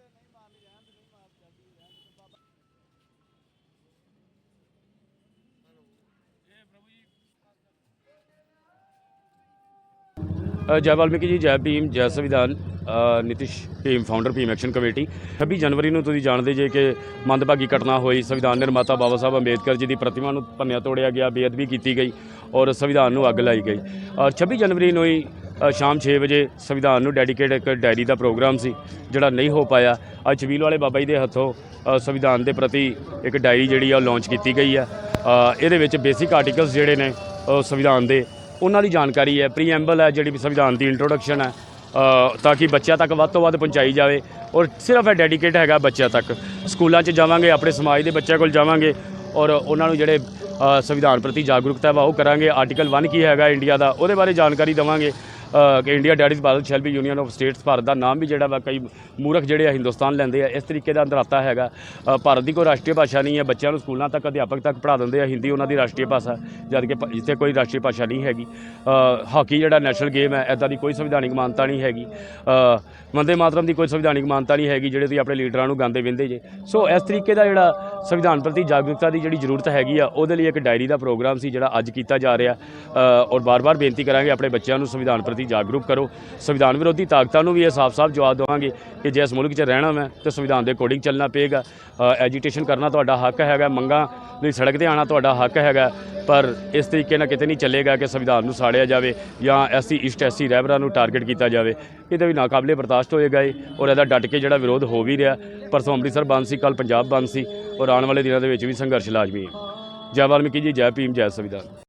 ਤੇ ਨਹੀਂ ਮਾਰਨੀ ਰਹਿਣ ਤੇ ਨਹੀਂ ਮਾਰ ਚੱਲਦੀ ਰਹਿਣ ਤੇ ਬਾਬਾ ਇਹ ਪ੍ਰਭੂ ਜੀ। ਜੈ ਵਾਲਮੀਕੀ ਜੀ ਜੈ ਭੀਮ ਜੈ ਸੰਵਿਧਾਨ Nitish Bhim founder Bhim action committee 26 ਜਨਵਰੀ ਨੂੰ ਤੁਸੀਂ ਜਾਣਦੇ ਜੇ ਕਿ ਮੰਦਭਾਗੀ ਘਟਨਾ ਹੋਈ। ਸੰਵਿਧਾਨ ਨਿਰਮਾਤਾ ਬਾਬਾ ਸਾਹਿਬ ਅੰਬੇਦਕਰ ਜੀ ਦੀ ਪ੍ਰਤਿਮਾ ਨੂੰ ਭੰਨਿਆ ਤੋੜਿਆ ਗਿਆ ਬੇਅਦਬੀ ਕੀਤੀ ਗਈ ਔਰ ਸੰਵਿਧਾਨ ਨੂੰ ਅੱਗ ਲਾਈ ਗਈ। ਔਰ 26 ਜਨਵਰੀ ਨੂੰ ਹੀ ਸ਼ਾਮ 6 ਵਜੇ ਸੰਵਿਧਾਨ ਨੂੰ ਡੈਡੀਕੇਟ ਇੱਕ ਡਾਇਰੀ ਦਾ ਪ੍ਰੋਗਰਾਮ ਸੀ, ਜਿਹੜਾ ਨਹੀਂ ਹੋ ਪਾਇਆ। ਅੱਜ ਛਬੀਲ ਵਾਲੇ ਬਾਬਾ ਜੀ ਦੇ ਹੱਥੋਂ ਸੰਵਿਧਾਨ ਦੇ ਪ੍ਰਤੀ ਇੱਕ ਡਾਇਰੀ ਜਿਹੜੀ ਆ, ਉਹ ਲਾਂਚ ਕੀਤੀ ਗਈ ਆ। ਇਹਦੇ ਵਿੱਚ ਬੇਸਿਕ ਆਰਟੀਕਲਸ ਜਿਹੜੇ ਨੇ ਸੰਵਿਧਾਨ ਦੇ। ਉਹਨਾਂ ਦੀ ਜਾਣਕਾਰੀ ਹੈ, ਪ੍ਰੀਐਂਬਲ ਹੈ ਜਿਹੜੀ ਸੰਵਿਧਾਨ ਦੀ ਇੰਟਰੋਡਕਸ਼ਨ ਹੈ। ਤਾਂ ਕਿ ਬੱਚਿਆਂ ਤੱਕ ਵੱਧ ਤੋਂ ਵੱਧ ਪਹੁੰਚਾਈ ਜਾਵੇ। ਔਰ ਸਿਰਫ ਇਹ ਡੈਡੀਕੇਟ ਹੈਗਾ ਬੱਚਿਆਂ ਤੱਕ। ਸਕੂਲਾਂ 'ਚ ਜਾਵਾਂਗੇ, ਆਪਣੇ ਸਮਾਜ ਦੇ ਬੱਚਿਆਂ ਕੋਲ ਜਾਵਾਂਗੇ ਔਰ ਉਹਨਾਂ ਨੂੰ ਜਿਹੜੇ ਸੰਵਿਧਾਨ ਪ੍ਰਤੀ ਜਾਗਰੂਕਤਾ ਵਾ, ਉਹ ਕਰਾਂਗੇ। ਆਰਟੀਕਲ 1 ਕੀ ਹੈਗਾ ਇੰਡੀਆ ਦਾ, ਉਹਦੇ ਬਾਰੇ ਜਾਣਕਾਰੀ ਦੇਵਾਂਗੇ। ਕਿ India that is Badal Bharat shall be union of states Bharat ਦਾ ਨਾਮ ਵੀ ਜਿਹੜਾ ਵਾ ਕਈ ਮੂਰਖ ਜਿਹੜੇ ਆ ਹਿੰਦੁਸਤਾਨ ਲੈਂਦੇ ਆ ਇਸ ਤਰੀਕੇ ਦਾ ਅੰਦਰਾਤਾ ਹੈਗਾ। ਭਾਰਤ ਦੀ ਕੋਈ ਰਾਸ਼ਟਰੀ ਭਾਸ਼ਾ ਨਹੀਂ ਹੈ ਬੱਚਿਆਂ ਨੂੰ ਸਕੂਲਾਂ ਤੱਕ ਅਧਿਆਪਕ ਤੱਕ ਪੜ੍ਹਾ ਦਿੰਦੇ ਆ ਹਿੰਦੀ ਉਹਨਾਂ ਦੀ ਰਾਸ਼ਟਰੀ ਭਾਸ਼ਾ ਜਦ ਕਿ ਪ- ਜਿੱਥੇ ਕੋਈ ਰਾਸ਼ਟਰੀ ਭਾਸ਼ਾ ਨਹੀਂ ਹੈਗੀ। ਅ, ਹਾਕੀ ਜਿਹੜਾ ਨੈਸ਼ਨਲ ਗੇਮ ਹੈ ਐਦਾਂ ਦੀ ਕੋਈ ਸੰਵਿਧਾਨਿਕ ਮਾਨਤਾ ਨਹੀਂ ਹੈਗੀ। ਵੰਦੇ ਮਾਤਰਮ ਦੀ ਕੋਈ ਸੰਵਿਧਾਨਿਕ ਮਾਨਤਾ ਨਹੀਂ ਹੈਗੀ ਜਿਹੜੇ ਤੁਸੀਂ ਆਪਣੇ ਲੀਡਰਾਂ ਨੂੰ ਗਾਉਂਦੇ ਵਿੰਦੇ ਜੇ। ਸੋ ਇਸ ਤਰੀਕੇ ਦਾ ਜਿਹੜਾ ਸੰਵਿਧਾਨ ਪ੍ਰਤੀ ਜਾਗਰੂਕਤਾ ਦੀ ਜਿਹੜੀ ਜ਼ਰੂਰਤ ਹੈਗੀ ਆ, ਉਹਦੇ ਲਈ ਇੱਕ ਡਾਇਰੀ ਦਾ ਪ੍ਰੋਗਰਾਮ ਸੀ ਜਿਹੜਾ ਅੱਜ ਕੀਤਾ ਜਾ ਰਿਹਾ। ਔਰ ਬਾਰ-ਬਾਰ ਬੇਨਤੀ ਕਰਾਂਗੇ ਆਪਣੇ ਬੱਚਿਆਂ ਨੂੰ ਸੰਵਿਧਾਨ ਪ੍ਰਤੀ ਜਾਗਰੂਕ ਕਰੋ। ਸੰਵਿਧਾਨ ਵਿਰੋਧੀ ਤਾਕਤਾਂ ਨੂੰ ਵੀ ਇਹ ਸਾਫ਼-ਸਾਫ਼ ਜਵਾਬ ਦੇਵਾਂਗੇ ਕਿ ਜੇ ਇਸ ਮੁਲਕ 'ਚ ਰਹਿਣਾ ਮੈਂ, ਤੇ ਸੰਵਿਧਾਨ ਦੇ ਅਕੋਰਡਿੰਗ ਚੱਲਣਾ ਪਏਗਾ। ਐਜੀਟੇਸ਼ਨ ਕਰਨਾ ਤੁਹਾਡਾ ਹੱਕ ਹੈਗਾ, ਮੰਗਾਂ ਲਈ ਸੜਕ ਤੇ ਆਣਾ ਤੁਹਾਡਾ ਹੱਕ ਹੈਗਾ, ਪਰ ਇਸ ਤਰੀਕੇ ਨਾਲ ਕਿਤੇ ਨਹੀਂ ਚੱਲੇਗਾ ਕਿ ਸੰਵਿਧਾਨ ਨੂੰ ਸਾੜਿਆ ਜਾਵੇ ਜਾਂ ਐਸਸੀ ਈਸਟ ਐਸਸੀ ਰਹਿਬਰਾਂ ਨੂੰ ਟਾਰਗੇਟ ਕੀਤਾ ਜਾਵੇ। ਇਹਦੇ ਵੀ ਨਾਕਾਬਲੇ ਬਰਦਾਸ਼ਤ ਹੋਏਗਾ ਇਹ ਔਰ ਇਹਦਾ ਡਟ ਕੇ ਜਿਹੜਾ ਵਿਰੋਧ ਹੋ ਵੀ ਰਿਹਾ। ਪਰਸੋਂ ਅੰਮ੍ਰਿਤਸਰ ਬੰਦ ਸੀ ਕੱਲ ਪੰਜਾਬ ਬੰਦ ਸੀ। ਔਰ ਆਉਣ ਵਾਲੇ ਦਿਨਾਂ ਦੇ ਵਿੱਚ ਵੀ ਸੰਘਰਸ਼ ਲਾਜ਼ਮੀ ਹੈ। ਜੈ ਵਾਲਮੀਕੀ ਜੀ ਜੈ ਭੀਮ ਜੈ ਸੰਵਿਧਾਨ।